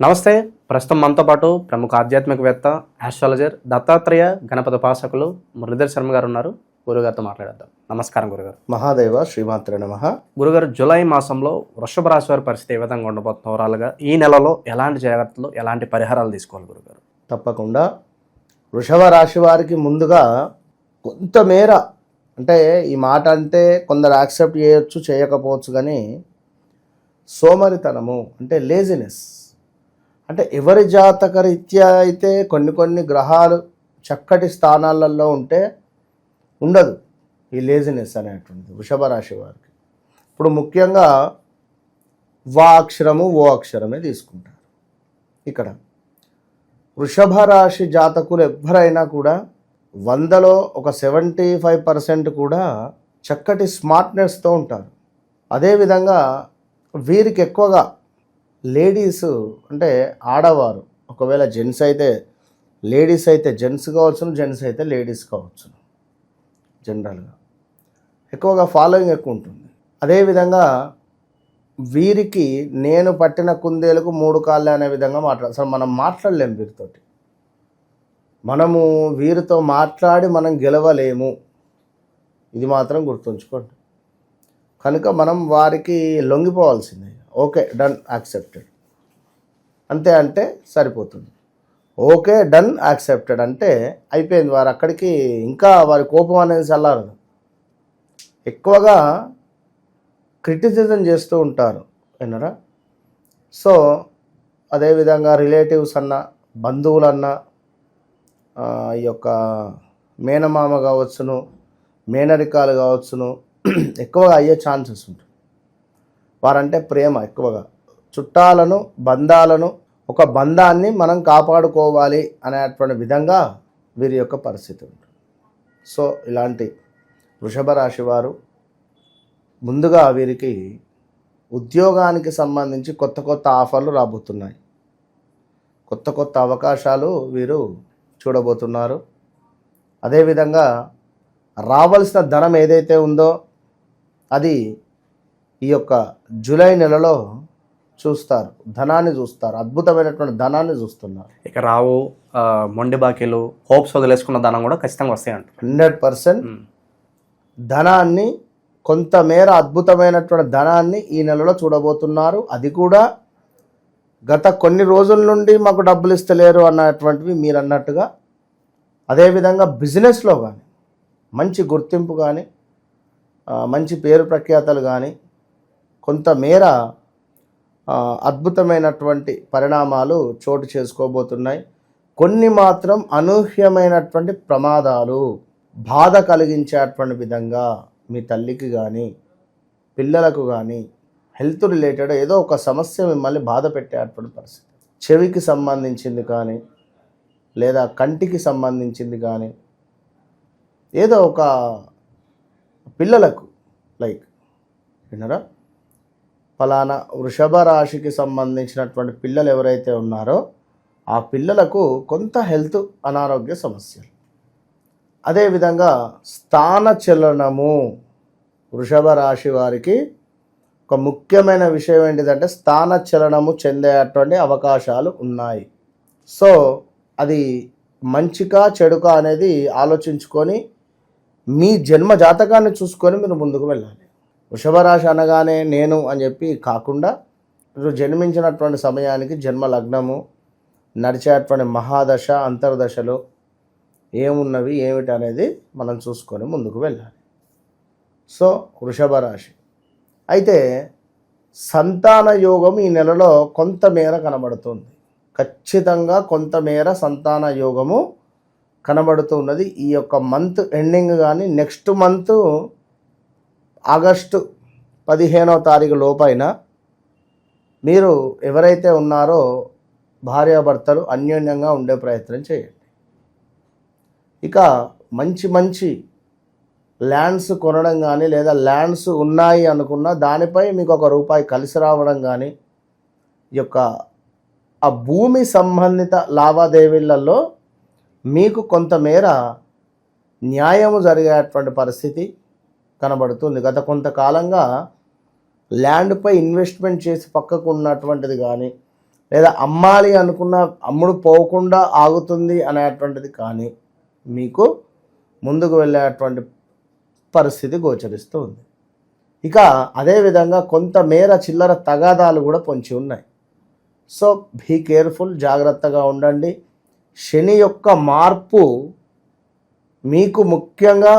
నమస్తే. ప్రస్తుతం మనతో పాటు ప్రముఖ ఆధ్యాత్మికవేత్త ఆస్ట్రాలజర్ దత్తాత్రేయ గణపతి ఉపాసకులు మురళీధర్ శర్మ గారు ఉన్నారు. గురుగారితో మాట్లాడేద్దాం. నమస్కారం గురుగారు. మహాదేవ శ్రీమాత్ర నమ. గురుగారు జూలై మాసంలో వృషభ రాశి వారి పరిస్థితి ఏ విధంగా ఉండబోతుంది ఓవరాల్గా ఈ నెలలో ఎలాంటి జాగ్రత్తలు ఎలాంటి పరిహారాలు తీసుకోవాలి గురుగారు? తప్పకుండా. వృషభ రాశి వారికి ముందుగా కొంతమేర అంటే ఈ మాట అంటే కొందరు యాక్సెప్ట్ చేయొచ్చు చేయకపోవచ్చు కానీ సోమరితనము అంటే లేజినెస్ అంటే ఎవరి జాతక రీత్యా అయితే కొన్ని కొన్ని గ్రహాలు చక్కటి స్థానాలలో ఉంటే ఉండదు ఈ లేజినెస్ అనేటువంటిది వృషభ రాశి వారికి. ఇప్పుడు ముఖ్యంగా వా అక్షరము ఓ అక్షరమే తీసుకుంటారు. ఇక్కడ వృషభ రాశి జాతకులు ఎవ్వరైనా కూడా వందలో ఒక సెవెంటీ ఫైవ్ పర్సెంట్ కూడా చక్కటి స్మార్ట్నెస్తో ఉంటారు. అదేవిధంగా వీరికి ఎక్కువగా లేడీస్ అంటే ఆడవారు ఒకవేళ జెంట్స్ అయితే లేడీస్ అయితే జెంట్స్ కావచ్చును జెంట్స్ అయితే లేడీస్ కావచ్చును జనరల్గా. ఎక్కువగా ఫాలోయింగ్ ఎక్కువ ఉంటుంది. అదేవిధంగా వీరికి నేను పట్టిన కుందేలకు మూడు కాళ్ళు అనే విధంగా మాట్లాడ అసలు మనం మాట్లాడలేము వీరితోటి. మనము వీరితో మాట్లాడి మనం గెలవలేము. ఇది మాత్రం గుర్తుంచుకోండి. కనుక మనం వారికి లొంగిపోవాల్సిందే. Okay done accepted. అంతే అంటే సరిపోతుంది. ఓకే డన్ యాక్సెప్టెడ్ అంటే అయిపోయింది వారు అక్కడికి ఇంకా వారి కోపం అనేది చల్లారదు. ఎక్కువగా క్రిటిసిజం చేస్తూ ఉంటారు. విన్నరా? సో అదేవిధంగా రిలేటివ్స్ అన్న బంధువులన్న ఈ యొక్క మేనమామ కావచ్చును మేనరికాలు కావచ్చును ఎక్కువగా అయ్యే ఛాన్సెస్ ఉంటాయి. వారంటే ప్రేమ ఎక్కువగా. చుట్టాలను బంధాలను ఒక బంధాన్ని మనం కాపాడుకోవాలి అనేటువంటి విధంగా వీరి యొక్క పరిస్థితి ఉంటుంది. సో ఇలాంటి వృషభ రాశి వారు ముందుగా వీరికి ఉద్యోగానికి సంబంధించి కొత్త కొత్త ఆఫర్లు రాబోతున్నాయి. కొత్త కొత్త అవకాశాలు వీరు చూడబోతున్నారు. అదేవిధంగా రావాల్సిన ధనం ఏదైతే ఉందో అది ఈ యొక్క జూలై నెలలో చూస్తారు ధనాన్ని చూస్తారు అద్భుతమైనటువంటి ధనాన్ని చూస్తున్నారు. ఇక రావు మొండి బాకీలు హోప్స్ వదిలేసుకున్న దానం కూడా ఖచ్చితంగా వస్తాయంట. Hundred percent. ధనాన్ని కొంతమేర అద్భుతమైనటువంటి ధనాన్ని ఈ నెలలో చూడబోతున్నారు. అది కూడా గత కొన్ని రోజుల నుండి మాకు డబ్బులు ఇస్తలేరు అన్నటువంటివి మీరు అన్నట్టుగా అదేవిధంగా బిజినెస్లో కానీ మంచి గుర్తింపు కానీ మంచి పేరు ప్రఖ్యాతలు కానీ కొంతమేర అద్భుతమైనటువంటి పరిణామాలు చోటు చేసుకోబోతున్నాయి. కొన్ని మాత్రం అనూహ్యమైనటువంటి ప్రమాదాలు బాధ కలిగించేటువంటి విధంగా మీ తల్లికి కానీ పిల్లలకు కానీ హెల్త్ రిలేటెడ్ ఏదో ఒక సమస్య మిమ్మల్ని బాధ పెట్టేటువంటి పరిస్థితి. చెవికి సంబంధించింది కానీ లేదా కంటికి సంబంధించింది కానీ ఏదో ఒక పిల్లలకు లైక్ విన్నారా? ఫలానా వృషభ రాశికి సంబంధించినటువంటి పిల్లలు ఎవరైతే ఉన్నారో ఆ పిల్లలకు కొంత హెల్త్ అనారోగ్య సమస్యలు. అదేవిధంగా స్థాన చలనము వృషభ రాశి వారికి ఒక ముఖ్యమైన విషయం ఏంటిదంటే స్థాన చలనము చెందేటువంటి అవకాశాలు ఉన్నాయి. సో అది మంచికా చెడుకా అనేది ఆలోచించుకొని మీ జన్మ జాతకాన్ని చూసుకొని మీరు ముందుకు వెళ్ళాలి. వృషభరాశి అనగానే నేను అని చెప్పి కాకుండా మీరు జన్మించినటువంటి సమయానికి జన్మ లగ్నము నడిచేటువంటి మహాదశ అంతర్దశలు ఏమున్నవి ఏమిటి అనేది మనం చూసుకొని ముందుకు వెళ్ళాలి. సో వృషభ రాశి అయితే సంతాన యోగం ఈ నెలలో కొంతమేర కనబడుతుంది. ఖచ్చితంగా కొంతమేర సంతాన యోగము కనబడుతున్నది. ఈ యొక్క మంత్ ఎండింగ్ కానీ నెక్స్ట్ మంత్ ఆగస్టు పదిహేనవ తారీఖు లోపైన మీరు ఎవరైతే ఉన్నారో భార్యాభర్తలు అన్యోన్యంగా ఉండే ప్రయత్నం చేయండి. ఇక మంచి మంచి ల్యాండ్స్ కొనడం కానీ లేదా ల్యాండ్స్ ఉన్నాయి అనుకున్న దానిపై మీకు ఒక రూపాయి కలిసి రావడం కానీ ఈ యొక్క ఆ భూమి సంబంధిత లావాదేవీలలో మీకు కొంతమేర న్యాయము జరిగేటువంటి పరిస్థితి కనబడుతుంది. గత కొంతకాలంగా ల్యాండ్పై ఇన్వెస్ట్మెంట్ చేసి పక్కకు ఉన్నటువంటిది కానీ లేదా అమ్మాలి అనుకున్న అమ్ముడు పోకుండా ఆగుతుంది అనేటువంటిది కానీ మీకు ముందుకు వెళ్ళేటువంటి పరిస్థితి గోచరిస్తూ ఉంది ఇక అదేవిధంగా కొంతమేర చిల్లర తగాదాలు కూడా పొంచి ఉన్నాయి. సో బీ కేర్ఫుల్ జాగ్రత్తగా ఉండండి. శని యొక్క మార్పు మీకు ముఖ్యంగా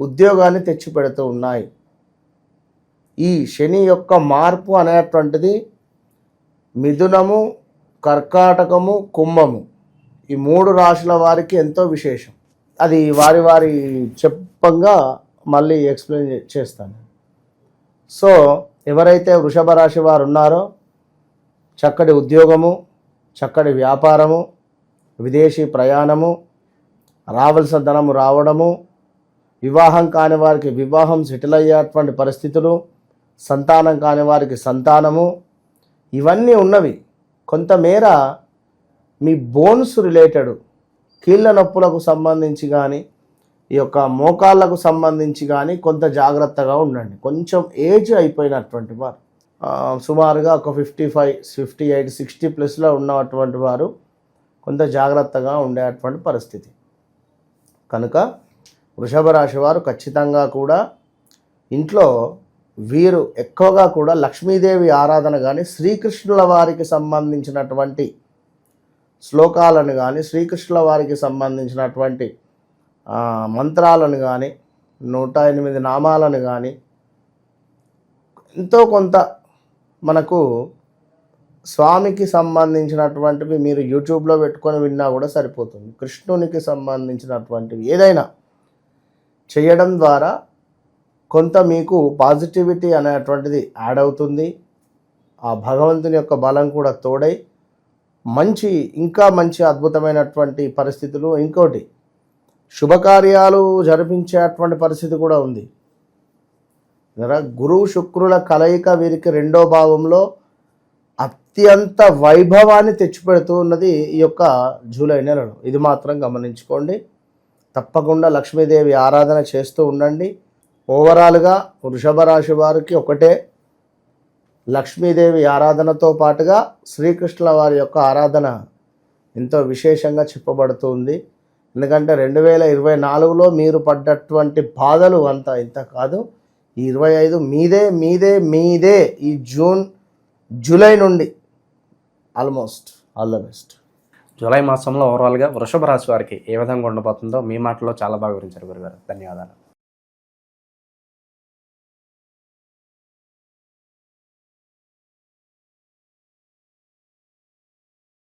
ఉద్యోగాన్ని తెచ్చిపెడుతూ ఉన్నాయి. ఈ శని యొక్క మార్పు అనేటువంటిది మిథునము కర్కాటకము కుంభము ఈ మూడు రాశుల వారికి ఎంతో విశేషం. అది వారి వారి చెప్పంగా మళ్ళీ ఎక్స్ప్లెయిన్ చేస్తాను. సో ఎవరైతే వృషభ రాశి వారు ఉన్నారో చక్కటి ఉద్యోగము చక్కటి వ్యాపారము విదేశీ ప్రయాణము రావాల్సిన ధనము రావడము వివాహం కాని వారికి వివాహం సెటిల్ అయ్యేటువంటి పరిస్థితులు సంతానం కాని వారికి సంతానము ఇవన్నీ ఉన్నవి. కొంతమేర మీ బోన్స్ రిలేటెడ్ కీళ్ళ నొప్పులకు సంబంధించి కానీ ఈ యొక్క మోకాళ్ళకు సంబంధించి కానీ కొంత జాగ్రత్తగా ఉండండి. కొంచెం ఏజ్ అయిపోయినటువంటి వారు సుమారుగా ఒక fifty five fifty eight sixty ప్లస్లో ఉన్నటువంటి వారు కొంత జాగ్రత్తగా ఉండేటువంటి పరిస్థితి. కనుక వృషభ రాశి వారు ఖచ్చితంగా కూడా ఇంట్లో వీరు ఎక్కువగా కూడా లక్ష్మీదేవి ఆరాధన కానీ శ్రీకృష్ణుల వారికి సంబంధించినటువంటి శ్లోకాలను కానీ శ్రీకృష్ణుల వారికి సంబంధించినటువంటి మంత్రాలను కానీ నూట ఎనిమిది నామాలను కానీ ఎంతో కొంత మనకు స్వామికి సంబంధించినటువంటివి మీరు యూట్యూబ్లో పెట్టుకొని విన్నా కూడా సరిపోతుంది. కృష్ణునికి సంబంధించినటువంటివి ఏదైనా చేయడం ద్వారా కొంత మీకు పాజిటివిటీ అనేటువంటిది యాడ్ అవుతుంది. ఆ భగవంతుని యొక్క బలం కూడా తోడై మంచి ఇంకా మంచి అద్భుతమైనటువంటి పరిస్థితులు ఇంకోటి శుభకార్యాలు జరిపించేటువంటి పరిస్థితి కూడా ఉంది. గురువు శుక్రుల కలయిక వీరికి రెండో భావంలో అత్యంత వైభవాన్ని తెచ్చిపెడుతూ ఉన్నది ఈ యొక్క జూలై నెలలో. ఇది మాత్రం గమనించుకోండి. తప్పకుండా లక్ష్మీదేవి ఆరాధన చేస్తూ ఉండండి. ఓవరాల్గా వృషభ రాశి వారికి ఒకటే. లక్ష్మీదేవి ఆరాధనతో పాటుగా శ్రీకృష్ణుల వారి యొక్క ఆరాధన ఎంతో విశేషంగా చెప్పబడుతుంది. ఎందుకంటే రెండు వేల ఇరవై నాలుగులో మీరు పడ్డటువంటి బాధలు అంత ఇంత కాదు. ఈ ఇరవై ఐదు మీదే మీదే మీదే ఈ జూన్ జూలై నుండి almost all the best. July మాసంలో ఓవరాల్గా వృషభ రాశి వారికి ఏ విధంగా ఉండబోతుందో మీ మాటలో చాలా బాగా వివరించారు గురుగారు. ధన్యవాదాలు.